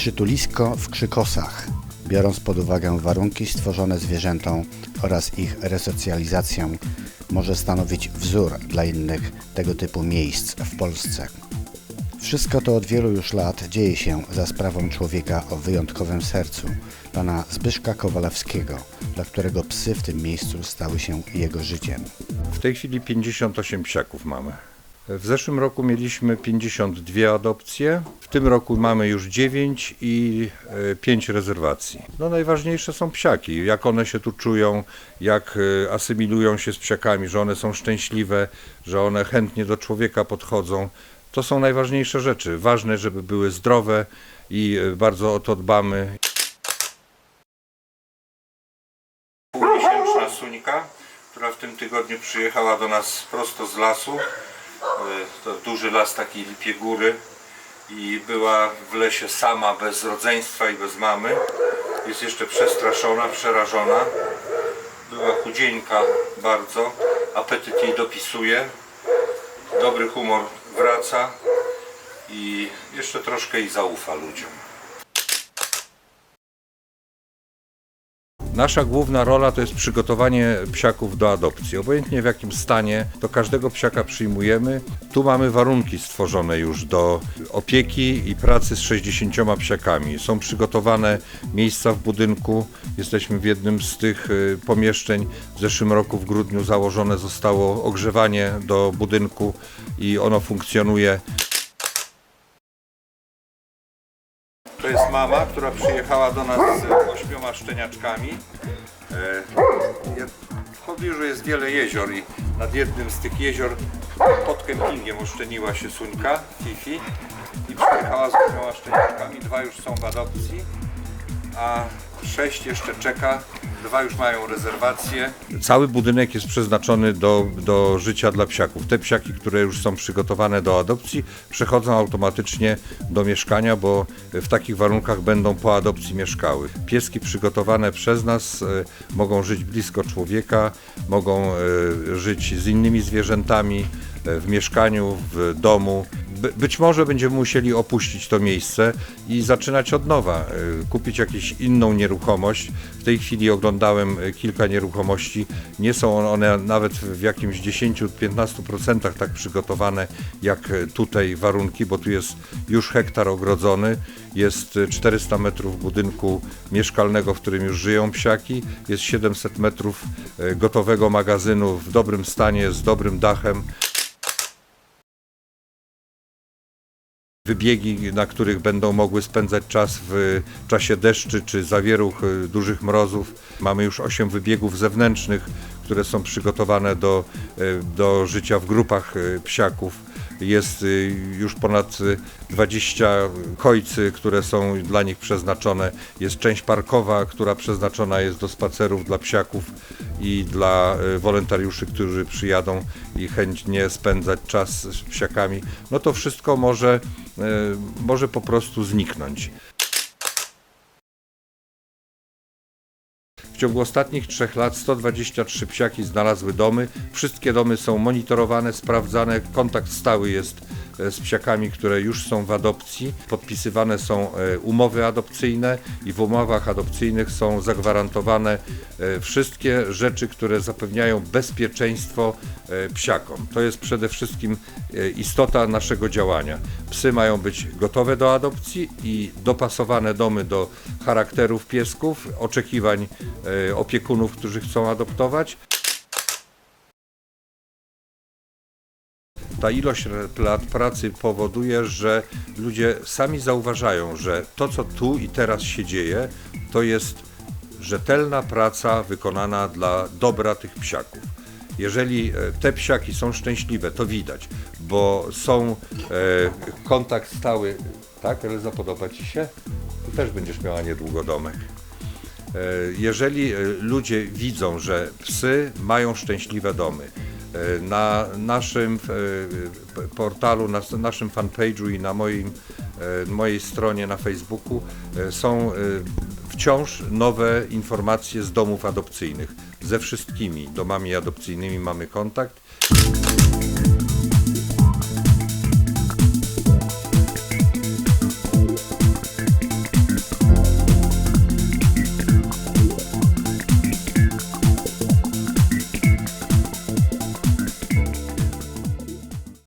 Przytulisko w Krzykosach. Biorąc pod uwagę warunki stworzone zwierzętom oraz ich resocjalizację, może stanowić wzór dla innych tego typu miejsc w Polsce. Wszystko to od wielu już lat dzieje się za sprawą człowieka o wyjątkowym sercu, pana Zbyszka Kowalewskiego, dla którego psy w tym miejscu stały się jego życiem. W tej chwili 58 psiaków mamy. W zeszłym roku mieliśmy 52 adopcje, w tym roku mamy już 9 i 5 rezerwacji. No najważniejsze są psiaki, jak one się tu czują, jak e, asymilują się z psiakami, że one są szczęśliwe, że one chętnie do człowieka podchodzą. To są najważniejsze rzeczy. Ważne, żeby były zdrowe i e, bardzo o to dbamy. Półmiesięczna Suńka, która w tym tygodniu przyjechała do nas prosto z lasu. E, To duży las takiej lipie góry i była w lesie sama, bez rodzeństwa i bez mamy. Jest jeszcze przestraszona, przerażona. Była chudzieńka bardzo, apetyt jej dopisuje. Dobry humor wraca i jeszcze troszkę jej zaufa ludziom. Nasza główna rola to jest przygotowanie psiaków do adopcji. Obojętnie w jakim stanie, to każdego psiaka przyjmujemy. Tu mamy warunki stworzone już do opieki i pracy z 60 psiakami. Są przygotowane miejsca w budynku. Jesteśmy w jednym z tych y, pomieszczeń. W zeszłym roku w grudniu założone zostało ogrzewanie do budynku i ono funkcjonuje. To jest mama, która przyjechała do nas z ośmioma szczeniaczkami. E, W pobliżu jest wiele jezior i nad jednym z tych jezior pod kempingiem oszczeniła się Suńka, Fifi i przyjechała z ośmioma szczeniaczkami. Dwa już są w adopcji, a sześć jeszcze czeka. Dwa już mają rezerwację. Cały budynek jest przeznaczony do, do życia dla psiaków. Te psiaki, które już są przygotowane do adopcji, przechodzą automatycznie do mieszkania, bo w takich warunkach będą po adopcji mieszkały. Pieski przygotowane przez nas e, mogą żyć blisko człowieka, mogą e, żyć z innymi zwierzętami e, w mieszkaniu, w domu. By, być może będziemy musieli opuścić to miejsce i zaczynać od nowa, e, kupić jakąś inną nieruchomość. W tej chwili oglądałem e, kilka nieruchomości. Nie są one nawet w jakimś 10-15% tak przygotowane jak e, tutaj warunki, bo tu jest już hektar ogrodzony, jest e, 400 metrów budynku mieszkalnego, w którym już żyją psiaki, jest 700 metrów gotowego magazynu w dobrym stanie, z dobrym dachem. Wybiegi, na których będą mogły spędzać czas w czasie deszczy czy zawieruch y, dużych mrozów. Mamy już 8 wybiegów zewnętrznych, które są przygotowane do, y, do życia w grupach y, psiaków. Jest y, już ponad y, 20 kojcy, które są dla nich przeznaczone. Jest część parkowa, która przeznaczona jest do spacerów dla psiaków i dla y, wolontariuszy, którzy przyjadą i chętnie spędzać czas z psiakami. No to wszystko może, y, może po prostu zniknąć. Ciągu ostatnich trzech lat 123 psiaki znalazły domy. Wszystkie domy są monitorowane, sprawdzane. Kontakt stały jest e, z psiakami, które już są w adopcji. Podpisywane są e, umowy adopcyjne i w umowach adopcyjnych są zagwarantowane e, wszystkie rzeczy, które zapewniają bezpieczeństwo psiakom. To jest przede wszystkim istota naszego działania. Psy mają być gotowe do adopcji i dopasowane domy do charakterów piesków, oczekiwań e, opiekunów, którzy chcą adoptować. Ta ilość lat pracy powoduje, że ludzie sami zauważają, że to, co tu i teraz się dzieje, to jest rzetelna praca wykonana dla dobra tych psiaków. Jeżeli e, te psiaki są szczęśliwe, to widać, bo są e, kontakt stały. Tak, Elza, podoba Ci się? Tu też będziesz miała niedługo domek. E, Jeżeli e, ludzie widzą, że psy mają szczęśliwe domy, e, na naszym e, portalu, na naszym fanpage'u i na moim, e, mojej stronie na Facebooku e, są e, wciąż nowe informacje z domów adopcyjnych. Ze wszystkimi domami adopcyjnymi mamy kontakt.